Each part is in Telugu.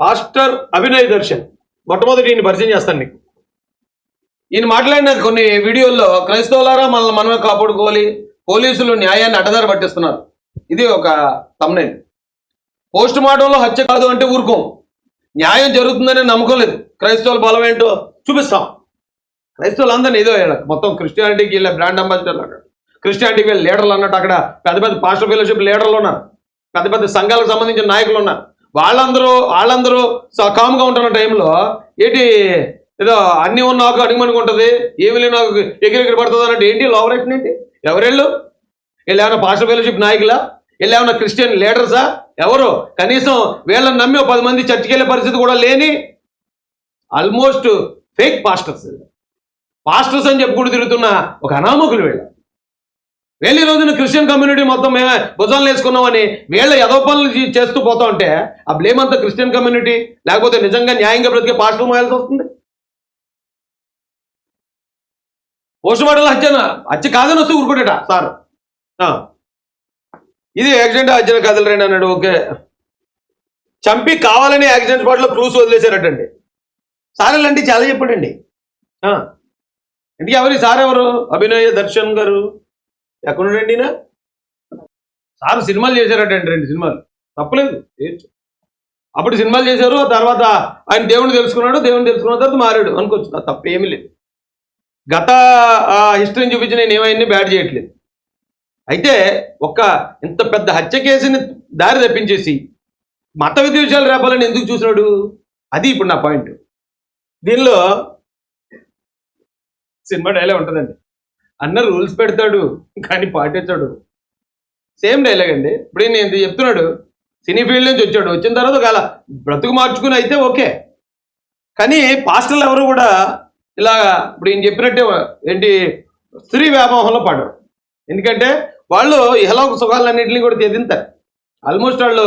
పాస్టర్ అభినయ్ దర్శన్ మొట్టమొదటి ఈయన పరిచయం చేస్తాను మీకు ఈయన మాట్లాడిన కొన్ని వీడియోల్లో క్రైస్తవులారా మనల్ని మనమే కాపాడుకోవాలి పోలీసులు న్యాయాన్ని అడ్డదారి పట్టిస్తున్నారు. ఇది ఒక తమ్నైల్. పోస్ట్ మార్టంలో హత్య కాదు అంటే ఊరుకోం. న్యాయం జరుగుతుందనే నమ్మకం లేదు. క్రైస్తవుల బలం ఏంటో చూపిస్తాం. క్రైస్తవులు అందరినీ ఏదో మొత్తం క్రిస్టియానిటీకి వీళ్ళ బ్రాండ్ అంబాసిడర్లు అక్కడ. క్రిస్టియానిటీకి వీళ్ళ లీడర్లు అన్నట్టు అక్కడ పెద్ద పెద్ద పాస్టర్ ఫెలోషిప్ లీడర్లు ఉన్నారు. పెద్ద పెద్ద సంఘాలకు సంబంధించిన నాయకులు ఉన్నారు. వాళ్ళందరూ వాళ్ళందరూ స- కామ్గా ఉంటున్న టైంలో ఏంటి ఏదో అన్ని ఉన్న నాకు అడిగమనికి ఉంటుంది ఏమి లేని నాకు ఎగిరెగిరి పడుతుంది అన్నట్టు ఏంటి లోవరేషన్ ఏంటి? ఎవరెళ్ళు? వీళ్ళు ఏమైనా పాస్టర్ ఫెలోషిప్ నాయకులా? వీళ్ళు ఏమైనా క్రిస్టియన్ లీడర్సా ఎవరు? కనీసం వీళ్ళని నమ్మి ఒక పది మంది చర్చికి వెళ్ళే పరిస్థితి కూడా లేని ఆల్మోస్ట్ ఫేక్ పాస్టర్స్ పాస్టర్స్ అని చెప్పుకుంటూ తిరుగుతున్న ఒక అనామకులు వీళ్ళు. వెళ్ళి ఈ రోజున క్రిస్టియన్ కమ్యూనిటీ మొత్తం మేమే భుజాలు వేసుకున్నామని వీళ్ళ ఎదో పనులు చేస్తూ పోతా ఉంటే ఆ బ్లేమ్ అంతా క్రిస్టియన్ కమ్యూనిటీ లేకపోతే నిజంగా న్యాయంగా బ్రతికే పాస్టర్ మోయాల్సి వస్తుంది? పోస్ట్ మార్టం హత్యన హత్య కాదని వస్తే ఊరుకుంటాట సార్. ఇది యాక్సిడెంట్ హత్యన కథలు రండి అన్నాడు. ఓకే. చంపి కావాలని యాక్సిడెంట్ స్పాట్లో క్రూస్ వదిలేశారటండి. సార్ ఇలాంటి చాలా చెప్పాడండి. ఇంటికి ఎవరు సార్ ఎవరు? అభినయ దర్శన్ గారు? ఎక్కడుండండి ఈయన? సార్ సినిమాలు చేశారటండి రెండు సినిమాలు. తప్పలేదు చేయొచ్చు. అప్పుడు సినిమాలు చేశారు ఆ తర్వాత ఆయన దేవుడిని తెలుసుకున్నాడు దేవుని తెలుసుకున్న తర్వాత మారాడు. అనుకోవచ్చు నా తప్పేమీ లేదు. గత హిస్టరీని చూపించి నేను ఏమైనా బ్యాడ్ చేయట్లేదు. అయితే ఒక ఇంత పెద్ద హత్య కేసుని దారి తప్పించేసి మత విద్వేషాలు రేపాలని ఎందుకు చూసినాడు? అది ఇప్పుడు నా పాయింట్. దీనిలో సినిమా డైలాగ్ ఉంటుందండి. అన్న రూల్స్ పెడతాడు కానీ పాటించాడు. సేమ్ డైలాగ్ అండి. ఇప్పుడు నేను చెప్తున్నాడు సినీ ఫీల్డ్ నుంచి వచ్చాడు. వచ్చిన తర్వాత ఒక అలా బ్రతుకు మార్చుకుని అయితే ఓకే. కానీ పాస్టర్లు ఎవరు కూడా ఇలా ఇప్పుడు ఈయన చెప్పినట్టే ఏంటి స్త్రీ వ్యామోహంలో పడరు. ఎందుకంటే వాళ్ళు ఇహలోక సుఖాలన్నింటినీ కూడా తెదింతారు ఆల్మోస్ట్ వాళ్ళు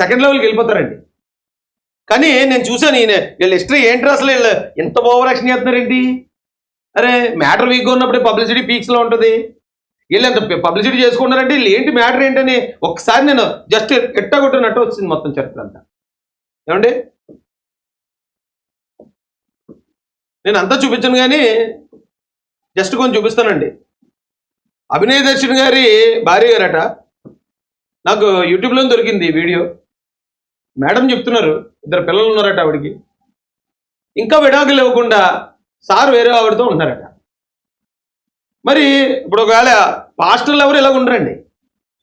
సెకండ్ లెవెల్కి వెళ్ళిపోతారండి. కానీ నేను చూశాను ఈయన. వీళ్ళ హిస్టరీ ఏంటి అసలు వీళ్ళు ఎంత ఓవర్ యాక్షన్ చేస్తున్నారేంటి? అరే మ్యాటర్ వీక్గా ఉన్నప్పుడే పబ్లిసిటీ పీక్స్లో ఉంటుంది. వీళ్ళంత పబ్లిసిటీ చేసుకుంటారంటే వీళ్ళు ఏంటి మ్యాటర్ ఏంటని ఒకసారి నేను జస్ట్ ఎట్టగొట్టినట్టు వచ్చింది మొత్తం చరిత్ర అంతా. ఏమండి? నేను అంతా చూపించను కానీ జస్ట్ కొంచెం చూపిస్తానండి. అభినయ దర్శన్ గారి భార్య గారట. నాకు యూట్యూబ్లో దొరికింది వీడియో. మేడం చెప్తున్నారు ఇద్దరు పిల్లలు ఉన్నారట ఆవిడకి. ఇంకా విడాకులు ఇవ్వకుండా సార్ వేరే ఆవిడతో ఉన్నారట మరి ఇప్పుడు ఒకవేళ పాస్టర్లు ఎవరు ఇలా ఉండరండి.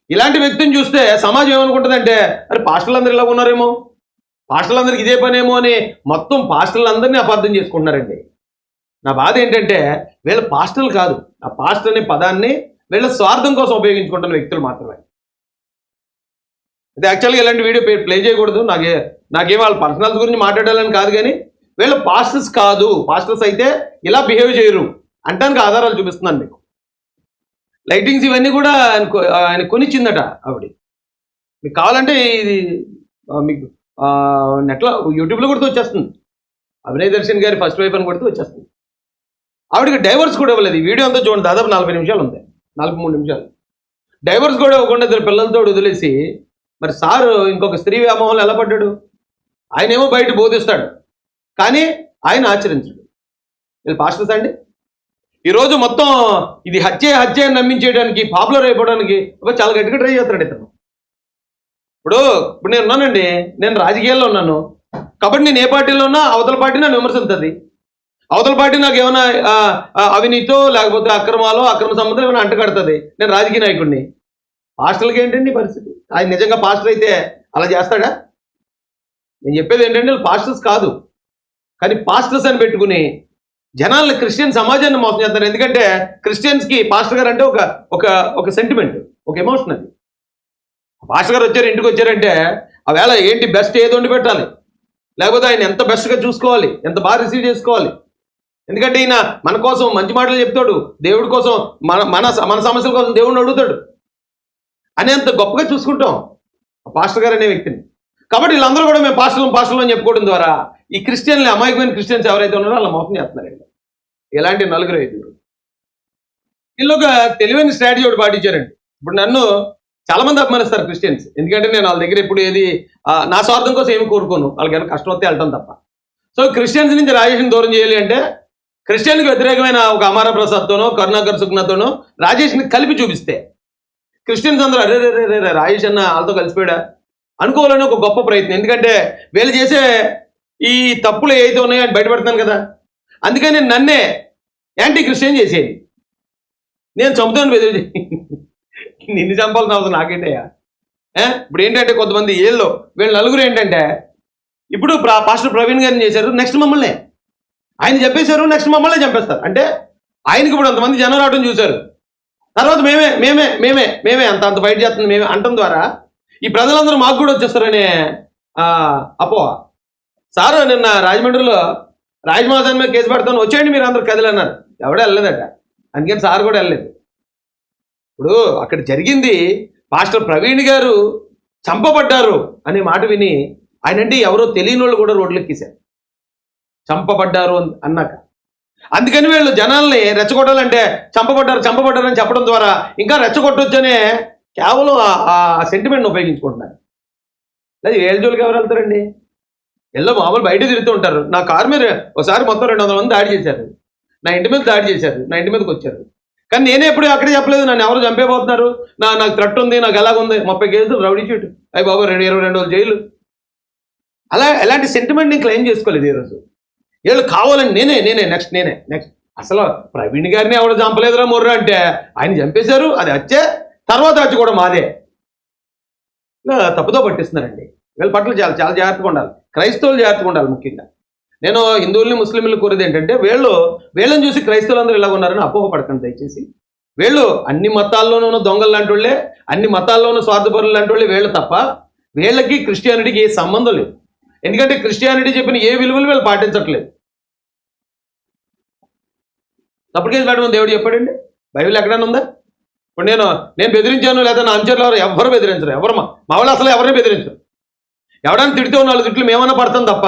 ఇలాంటి వ్యక్తిని చూస్తే సమాజం ఏమనుకుంటుందంటే అరే పాస్టర్లు అందరు ఇలా ఉన్నారేమో? పాస్టర్లు అందరికి ఇదే పనేమో? అని మొత్తం పాస్టర్లు అందరినీ అపార్థం చేసుకుంటున్నారండి. నా బాధ ఏంటంటే వీళ్ళ పాస్టర్లు కాదు. ఆ పాస్టర్ అనే పదాన్ని వీళ్ళ స్వార్థం కోసం ఉపయోగించుకుంటున్న వ్యక్తులు మాత్రమే. ఇది యాక్చువల్గా ఇలాంటి వీడియో ప్లే చేయకూడదు. నాకే నాకేం వాళ్ళ పర్సనల్స్ గురించి మాట్లాడాలని కాదు కానీ వీళ్ళు పాస్టర్స్ కాదు. పాస్టర్స్ అయితే ఇలా బిహేవ్ చేయరు. అంటానికి ఆధారాలు చూపిస్తున్నాను మీకు. లైటింగ్స్ ఇవన్నీ కూడా ఆయన ఆయన కొనిచ్చిందట ఆవిడ. మీకు కావాలంటే ఇది మీకు నెట్లో యూట్యూబ్లో కొడుతూ వచ్చేస్తుంది. అభినయ్ దర్శన్ గారి ఫస్ట్ వైఫ్ అని కొడుతూ వచ్చేస్తుంది. ఆవిడకి డైవర్స్ కూడా ఇవ్వలేదు. వీడియో అంతా చూడండి. దాదాపు నలభై నిమిషాలు ఉంది. నలభై మూడు నిమిషాలు. డైవర్స్ కూడా ఇవ్వకుండా ఇద్దరు పిల్లలతో వదిలేసి మరి సారు ఇంకొక స్త్రీ వ్యామోహంలో ఎలా పడ్డాడు? ఆయనేమో బయట బోధిస్తాడు. కానీ ఆయన ఆచరించడు. వీళ్ళు పాస్టర్స్ అండి? ఈరోజు మొత్తం ఇది హత్య హత్య అని నమ్మించేయడానికి పాపులర్ అయిపోవడానికి చాలా గట్టిగా ట్రై చేస్తాడు ఇతను. ఇప్పుడు ఇప్పుడు నేను ఉన్నానండి. నేను రాజకీయాల్లో ఉన్నాను. కాబట్టి నేను ఏ పార్టీలో ఉన్నా అవతల పార్టీ నన్ను విమర్శిస్తుంది అవతల పార్టీ నాకు ఏమైనా అవినీతో లేకపోతే అక్రమాలో అక్రమ సంబంధం ఏమైనా అంటగడుతుంది. నేను రాజకీయ నాయకుడిని. పాస్టర్లకి ఏంటండి పరిస్థితి? ఆయన నిజంగా పాస్టర్ అయితే అలా చేస్తాడా? నేను చెప్పేది ఏంటంటే వీళ్ళు పాస్టర్స్ కాదు. కానీ పాస్టర్స్ అని పెట్టుకుని జనాల్ని క్రిస్టియన్ సమాజాన్ని మోసం చేస్తారు. ఎందుకంటే క్రిస్టియన్స్కి పాస్టర్ గారు అంటే ఒక ఒక ఒక సెంటిమెంట్ ఒక ఎమోషన్ అది. పాస్టర్ గారు వచ్చారు ఇంటికి వచ్చారంటే ఆ వేళ ఏంటి బెస్ట్ ఏది వండి పెట్టాలి? లేకపోతే ఆయన ఎంత బెస్ట్గా చూసుకోవాలి? ఎంత బాగా రిసీవ్ చేసుకోవాలి? ఎందుకంటే ఈయన మన కోసం మంచి మాటలు చెప్తాడు. దేవుడి కోసం మన మన మన సమస్యల కోసం దేవుడిని అడుగుతాడు. అని గొప్పగా చూసుకుంటాం. ఆ పాస్టర్ గారు అనే వ్యక్తిని. కాబట్టి వీళ్ళందరూ కూడా మేము పాస్టర్లు పాస్టర్లు అని చెప్పుకోవడం ద్వారా ఈ క్రిస్టియన్లు అమాయకమైన క్రిస్టియన్స్ ఎవరైతే ఉన్నారో వాళ్ళ మోసం చేస్తున్నారండి. ఇలాంటి నలుగురు ఐదుగురు వీళ్ళు ఒక తెలివైన స్ట్రాటజీ ఒకటి పాటించారండి. ఇప్పుడు నన్ను చాలా మంది అభిమానిస్తారు క్రిస్టియన్స్. ఎందుకంటే నేను వాళ్ళ దగ్గర ఇప్పుడు ఏది నా స్వార్థం కోసం ఏమి కోరుకోను. వాళ్ళకి ఏమైనా కష్టం వస్తే వెళ్ళటం తప్ప. సో క్రిస్టియన్స్ నుంచి రాజేష్ని దూరం చేయాలి అంటే క్రిస్టియన్కి వ్యతిరేకమైన ఒక అమార ప్రసాద్తోనో కరుణాకర్ సుగ్నతోనో రాజేష్ని కలిపి చూపిస్తే క్రిస్టియన్స్ అందరూ అరే రే రే రే, రాజేష్ అన్న వాళ్ళతో కలిసిపోయాడా? అనుకోవాలని ఒక గొప్ప ప్రయత్నం. ఎందుకంటే వీళ్ళు చేసే ఈ తప్పులు ఏవైతే ఉన్నాయో అని బయటపడుతున్నాను కదా. అందుకని నన్నే యాంటీ క్రిస్టియన్ చేసేది నేను చంపుతాను బెదిరి నిన్ను చంపాల్సిన అవసరం నాకేంటయ్యా ఇప్పుడు ఏంటంటే కొంతమంది ఏళ్ళు వీళ్ళ నలుగురు ఏంటంటే ఇప్పుడు పాస్టర్ ప్రవీణ్ గారిని చేశారు నెక్స్ట్ మమ్మల్ని. ఆయన చెప్పేశారు నెక్స్ట్ మమ్మల్ని చంపేస్తారు. అంటే ఆయనకి ఇప్పుడు అంతమంది జనం రావడం చూశారు. తర్వాత మేమే మేమే మేమే మేమే అంత అంత బయట చేస్తుంది మేమే అంటం ద్వారా ఈ ప్రజలందరూ మాకు కూడా వచ్చేస్తారనే అపో సారు నిన్న రాజమండ్రిలో రాజమహాజన్ మీద కేసు పెడతాను వచ్చేయండి మీరు అందరు కదిలి అన్నారు. ఎవడో వెళ్ళలేదట. అందుకని సార్ కూడా వెళ్ళలేదు. ఇప్పుడు అక్కడ జరిగింది పాస్టర్ ప్రవీణ్ గారు చంపబడ్డారు అనే మాట విని ఆయన అంటే ఎవరో తెలియని వాళ్ళు కూడా రోడ్లు ఎక్కేశారు చంపబడ్డారు అని అన్నాక. అందుకని వీళ్ళు జనాల్ని రెచ్చగొట్టాలంటే చంపబడ్డారు చంపబడ్డారు అని చెప్పడం ద్వారా ఇంకా రెచ్చగొట్టొచ్చనే కేవలం ఆ- ఆ సెంటిమెంట్ని ఉపయోగించుకుంటున్నారు. లేదు ఏళ్ళ జోలికి ఎవరు వెళ్తారండి? ఎల్లో మామూలు బయట తిరుగుతూ ఉంటారు. నా కారు మీద ఒకసారి మొత్తం రెండు వందల మంది దాడి చేశారు. నా ఇంటి మీద దాడి చేశారు. నా ఇంటి మీదకి వచ్చారు. కానీ నేనే ఎప్పుడు అక్కడే చెప్పలేదు. నన్ను ఎవరు చంపేపోతున్నారు నా నాకు థ్రెట్ ఉంది నాకు ఎలాగుంది? ముప్పై కేసులు రౌడీ షీట్. అయ్యి బాబు రెండు ఇరవై రెండు రోజులు జైలు. అలా ఎలాంటి సెంటిమెంట్ నేను క్లెయిమ్ చేసుకోలేదు ఈరోజు వీళ్ళు కావాలని నేనే నేనే నెక్స్ట్ నేనే నెక్స్ట్ అసలు ప్రవీణ్ గారిని ఎవరు చంపలేదురా మొర్ర అంటే? ఆయన చంపేశారు అది వచ్చే తర్వాత వచ్చి కూడా మాదే. తప్పుతో పట్టిస్తున్నారండి. వీళ్ళ పట్ల చాలా చాలా జాగ్రత్తగా ఉండాలి. క్రైస్తవులు జాగ్రత్తగా ఉండాలి ముఖ్యంగా. నేను హిందువుల్ని ముస్లింలు కోరేది ఏంటంటే వీళ్ళు వీళ్ళని చూసి క్రైస్తవులందరూ ఇలా ఉన్నారని అపోహపడకండి దయచేసి. వీళ్ళు అన్ని మతాల్లోనూ ఉన్న దొంగలు లాంటి వాళ్ళే అన్ని మతాల్లోనూ స్వార్థపరులు లాంటి వాళ్ళే వీళ్ళు తప్ప వీళ్ళకి క్రిస్టియానిటీకి ఏ సంబంధం లేదు. ఎందుకంటే క్రిస్టియానిటీ చెప్పిన ఏ విలువలు వీళ్ళు పాటించట్లేదు. తప్పుడు కేసు పెట్టమని దేవుడు చెప్పాడండి? బైబిల్ ఎక్కడైనా ఉందా? ఇప్పుడు నేను నేను బెదిరించాను లేదా నా అంచర్లు ఎవరు ఎవరు బెదిరించరు? ఎవరు మా మా వాళ్ళు అసలు ఎవరిని బెదిరించరు? ఎవడైనా తిడితే నాలుగు తిట్లు మేమన్నా పడతాం తప్ప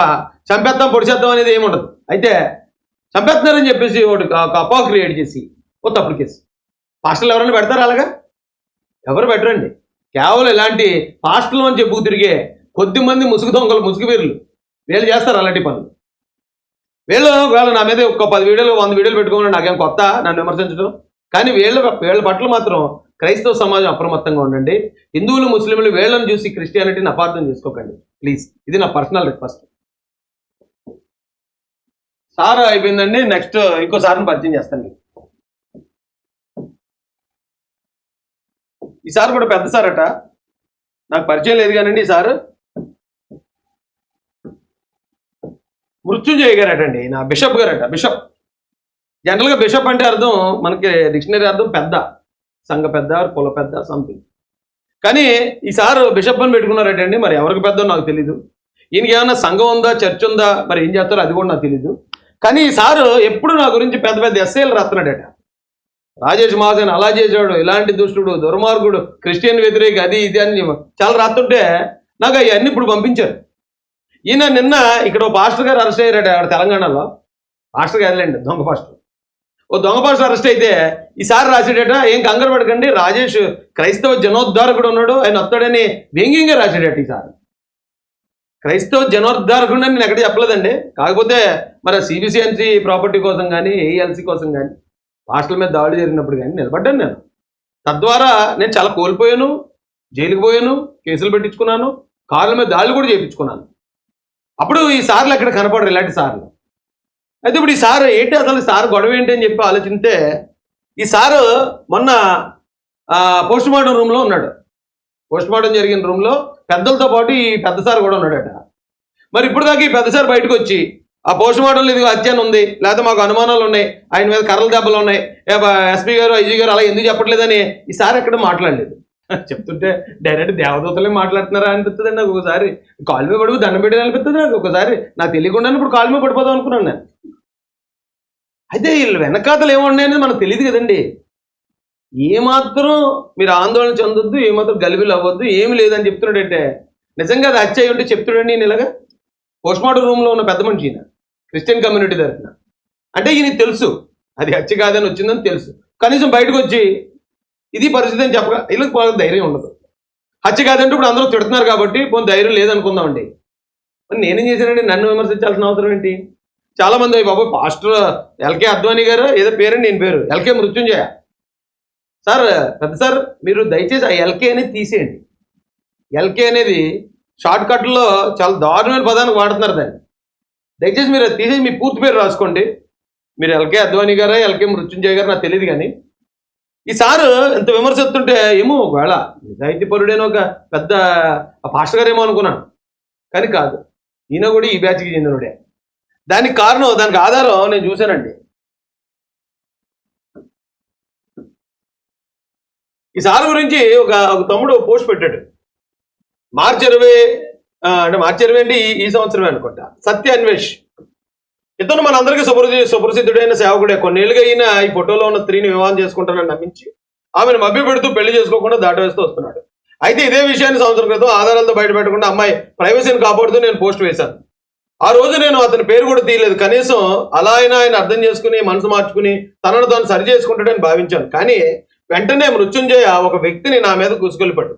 చంపేద్దాం పొడిచేద్దాం అనేది ఏముండదు అయితే చంపేస్తున్నారని చెప్పేసి ఒకటి ఒక అపోహ క్రియేట్ చేసి ఓ తప్పుడు కేసు. పాస్టర్లు ఎవరైనా పెడతారు అలాగా? ఎవరు పెట్టరండి? కేవలం ఇలాంటి పాస్టర్లు అని చెప్పుకు తిరిగే కొద్ది మంది ముసుగు దొంగలు ముసుగు వీరులు. వీళ్ళు చేస్తారు అలాంటి పనులు. వీళ్ళు వీళ్ళు నా మీద ఒక పది వీడియోలు వంద వీడియోలు పెట్టుకోమని నాకేం కొత్త నన్ను విమర్శించడం? కానీ వీళ్ళ వీళ్ళ పట్ల మాత్రం క్రైస్తవ సమాజం అప్రమత్తంగా ఉండండి. హిందువులు ముస్లింలు వీళ్ళని చూసి క్రిస్టియానిటీని అపార్థం చేసుకోకండి. ప్లీజ్ ఇది నా పర్సనల్ రిక్వెస్ట్. సార్ అయిపోయిందండి. నెక్స్ట్ ఇంకో సార్ని పరిచయం చేస్తాను. మీకు ఈ కూడా పెద్ద సార్ అట. నాకు పరిచయం లేదు కానండి ఈ సారు. మృత్యుంజయ గారటండి. నా బిషప్ గారట. బిషప్. జనరల్గా బిషప్ అంటే అర్థం మనకి డిక్షనరీ అర్థం పెద్ద. సంఘ పెద్ద కుల పెద్ద సంథింగ్. కానీ ఈ సార్ బిషప్ అని పెట్టుకున్నారటండి మరి ఎవరికి పెద్దో నాకు తెలీదు. ఈయనకి ఏమైనా సంఘం ఉందా చర్చ్ ఉందా మరి ఏం చేస్తారో అది కూడా నాకు తెలీదు. కానీ ఈ సారు ఎప్పుడు నా గురించి పెద్ద పెద్ద ఎస్ఏలు రాస్తున్నాడట. రాజేష్ మహాజన్ అలా చేశాడు ఇలాంటి దుష్టుడు దుర్మార్గుడు క్రిస్టియన్ వ్యతిరేక అది ఇది అని చాలా రాస్తుంటే నాకు అవన్నీ ఇప్పుడు పంపించారు. ఈయన నిన్న ఇక్కడ పాస్టర్ గారు అరెస్ట్ అయ్యారట తెలంగాణలో. పాస్టర్ గారులేండి దొంగ పాస్టర్. ఓ దొంగ అరెస్ట్ అయితే ఈసారి రాసేటట ఏం కంగారు పడకండి రాజేష్ క్రైస్తవ జనోద్ధారకుడు ఉన్నాడు ఆయన వస్తాడని వ్యంగ్యంగా రాసాడట ఈసారి. క్రైస్తవ జనోద్ధారకుడు అని నేను ఎక్కడ చెప్పలేదండి. కాకపోతే మరి సిబిసిఎన్సి ప్రాపర్టీ కోసం కానీ ఏఎల్సీ కోసం కానీ హాస్టల్ మీద దాడి జరిగినప్పుడు కానీ నిలబడ్డాను నేను. తద్వారా నేను చాలా కోల్పోయాను జైలుకు పోయాను కేసులు పెట్టించుకున్నాను కార్ల మీద దాడులు కూడా చేయించుకున్నాను. అప్పుడు ఈ సార్లు అక్కడ కనపడరు ఇలాంటి సార్లు. అయితే ఇప్పుడు ఈ సార్ ఏంటి అసలు సార్ గొడవ ఏంటి అని చెప్పి ఆలోచిస్తే ఈ సారు మొన్న పోస్ట్ మార్టం రూమ్లో ఉన్నాడు. పోస్ట్ మార్టం జరిగిన రూమ్లో పెద్దలతో పాటు ఈ పెద్ద సార్ కూడా ఉన్నాడట. మరి ఇప్పుడు దాకా ఈ పెద్ద సార్ బయటకు వచ్చి ఆ పోస్ట్ మార్టంలో ఇది హత్యాన్ని ఉంది లేకపోతే మాకు అనుమానాలు ఉన్నాయి ఆయన మీద కర్రల దెబ్బలు ఉన్నాయి ఎస్పీ గారు ఐజీ గారు అలా ఎందుకు చెప్పట్లేదని ఈ సార్ ఎక్కడ మాట్లాడలేదు. చెప్తుంటే డైరెక్ట్ దేవదూతలే మాట్లాడుతున్నారా అనిపిస్తుంది నాకు ఒకసారి. కాలు మీద పడుకు దండం పెట్టి అనిపిస్తుంది నాకు ఒకసారి. నాకు తెలియకుండా ఇప్పుడు కాలు మీద పడిపోదాం అనుకున్నాను నేను. అయితే వీళ్ళు వెనకాతలు ఏమున్నాయి అనేది మనకు తెలియదు కదండి. ఏమాత్రం మీరు ఆందోళన చెందొద్దు ఏమాత్రం గలిబిలు అవ్వద్దు ఏమి లేదని చెప్తున్నాడంటే నిజంగా అది హత్య అయి ఉంటే చెప్తున్నాడు నేను ఇలాగా? పోస్ట్ మార్టం రూమ్లో ఉన్న పెద్ద మనిషి ఈయన క్రిస్టియన్ కమ్యూనిటీ తరఫున. అంటే ఈయనకి తెలుసు అది హత్య కాదని వచ్చిందని తెలుసు. కనీసం బయటకు వచ్చి ఇది పరిస్థితి అని చెప్పగా వీళ్ళకి వాళ్ళకి ధైర్యం ఉండదు. హత్య కాదంటే ఇప్పుడు అందరూ తిడుతున్నారు కాబట్టి పోనీ ధైర్యం లేదనుకుందామండి. మరి నేనేం చేశానండి? నన్ను విమర్శించాల్సిన అవసరం ఏంటి? చాలా మంది బాబు పాస్టర్ ఎల్కే అద్వానీ గారు ఏదో పేరండి నేను పేరు. ఎల్కే మృత్యుంజయ. సార్ పెద్ద సార్ మీరు దయచేసి ఆ ఎల్కే అనేది తీసేయండి. ఎల్కే అనేది షార్ట్ కట్లో చాలా దారుణమైన పదానికి వాడుతున్నారు దాన్ని. దయచేసి మీరు తీసేసి మీ పూర్తి పేరు రాసుకోండి. మీరు ఎల్కే అద్వానీ గారా ఎల్కే మృత్యుంజయ గారు నాకు తెలియదు కానీ ఈ సారు ఎంత విమర్శిస్తుంటే ఏమో ఒకవేళ నిజాయితీ పరుడేనో ఒక పెద్ద పాస్టర్ గారేమో అనుకున్నాను. కానీ కాదు. ఈయన కూడా ఈ బ్యాచ్కి చెందినోడే. దానికి కారణం దానికి ఆధారం నేను చూశానండి. ఈ సార్ గురించి ఒక ఒక తమ్ముడు పోస్ట్ పెట్టాడు. మార్చి ఇరవై అంటే మార్చి ఇరవై అండి ఈ- ఈ సంవత్సరమే అనుకుంటా. సత్య అన్వేష్ ఇతను మనందరికీ సుపరిచి సుప్రసిద్ధుడైన సేవకుడే. కొన్నేళ్ళుగా అయినా ఈ ఫోటోలో ఉన్న స్త్రీని వివాహం చేసుకుంటానని నమ్మించి ఆమెను మభ్య పెడుతూ పెళ్ళి చేసుకోకుండా దాటవేస్తూ వస్తున్నాడు. అయితే ఇదే విషయాన్ని సంవత్సరం క్రితం ఆధారాలతో బయటపెట్టకుండా అమ్మాయి ప్రైవసీని కాపాడుతూ నేను పోస్ట్ వేశాను. ఆ రోజు నేను అతని పేరు కూడా తీయలేదు. కనీసం అలా అయినా ఆయన అర్థం చేసుకుని మనసు మార్చుకుని తనను తాను సరి చేసుకుంటాడని భావించాను. కానీ వెంటనే మృత్యుంజయ ఒక వ్యక్తిని నా మీద గుసుకొలిపాడు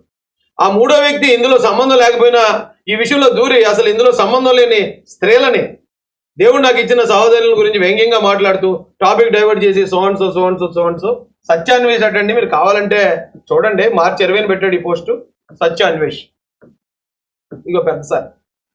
ఆ మూడో వ్యక్తి ఇందులో సంబంధం లేకపోయినా ఈ విషయంలో దూరి అసలు ఇందులో సంబంధం లేని స్త్రీలని దేవుడు నాకు ఇచ్చిన సహోదరుల గురించి వ్యంగ్యంగా మాట్లాడుతూ టాపిక్ డైవర్ట్ చేసి సోన్స్ సోన్స్ సోన్స్ సత్యాన్వేష్ అటండి మీరు కావాలంటే చూడండి మార్చి ఇరవై పెట్టాడు ఈ పోస్టు. సత్యాన్వేష్. ఇక పెద్ద సార్.